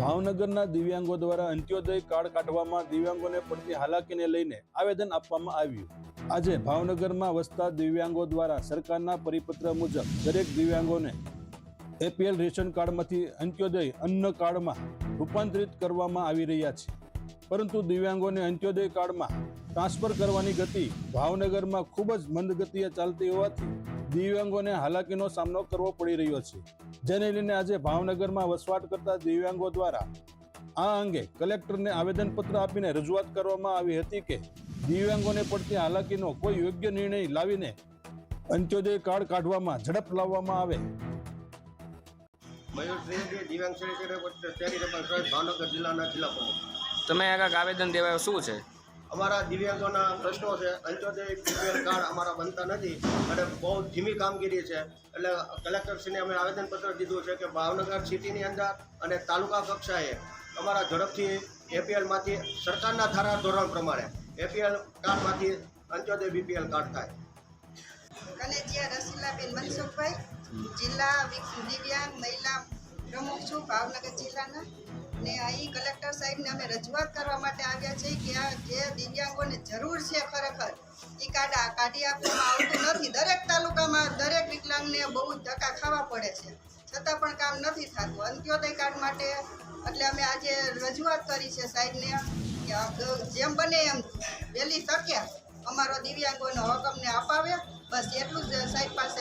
ભાવનગરના દિવ્યાંગો દ્વારા અંત્યોદય કાર્ડ કાઢવામાં દિવ્યાંગોને પડતી હાલાકીને લઈને આવેદન આપવામાં આવ્યું. આજે ભાવનગરમાં વસતા દિવ્યાંગો દ્વારા સરકારના પરિપત્ર મુજબ દરેક દિવ્યાંગોને એપીએલ રેશન કાર્ડમાંથી અંત્યોદય અન્ન કાર્ડમાં રૂપાંતરિત કરવામાં આવી રહ્યા છે. પરંતુ દિવ્યાંગોને અંત્યોદય કાર્ડમાં ટ્રાન્સફર કરવાની ગતિ ભાવનગરમાં ખૂબ જ મંદ ચાલતી હોવાથી દિવ્યાંગોને હાલાકીનો સામનો કરવો પડી રહ્યો છે. જેને લઈને આજે ભાવનગરમાં વસવાટ કરતા દિવ્યાંગો દ્વારા આ અંગે કલેક્ટરને આવેદનપત્ર આપીને રજૂઆત કરવામાં આવી હતી કે દિવ્યાંગોને પડતી હાલાકીનો કોઈ યોગ્ય નિર્ણય લાવીને અંત્યોદય કાર્ડ કાઢવામાં ઝડપ લાવવામાં આવે. મયુર ત્રિવેદી દિવ્યાંગ ચેરિટેબલ ચેરિટેબલ ભાવનગર જિલ્લાના જિલ્લા પ્રમુખ તમે આગળ આવેદન દેવાયો શું છે? અમારા દિવ્યાંગોના પ્રશ્નો છે. અંત્યોદય બીપીએલ કાર્ડ અમારા બનતા નથી. અને બહુ ધીમી કામગીરી છે. એટલે કલેક્ટરશ્રીને અમે આવેદનપત્ર દીધું છે કે ભાવનગર સિટીની અંદર અને તાલુકા કક્ષાએ અમારા ઝડપથી એપીએલમાંથી સરકારના ધારા ધોરણ પ્રમાણે એપીએલ કાર્ડમાંથી અંત્યોદય બીપીએલ કાર્ડ થાય. કલેજિયા રસીલાબેન મનસુખભાઈ, જિલ્લા દિવ્યાંગ મહિલા પ્રમુખ છું, ભાવનગર જિલ્લાના. ને અહીં કલેક્ટર સાહેબને અમે રજૂઆત કરવા માટે આવ્યા છીએ કે આ જે દિવ્યાંગોને જરૂર છે ખરેખર એ આ કાઢી આપવામાં આવતું નથી. દરેક તાલુકામાં દરેક વિકલાંગને બહુ જ ધક્કા ખાવા પડે છે. છતાં પણ કામ નથી થતું. અંત્યોદય કાર્ડ માટે એટલે અમે આજે રજૂઆત કરી છે સાહેબને કે જેમ બને એમ વહેલી શક્યા. અમારો દિવ્યાંગોનો હક અમને અપાવે. બસ એટલું જ સાહેબ પાસે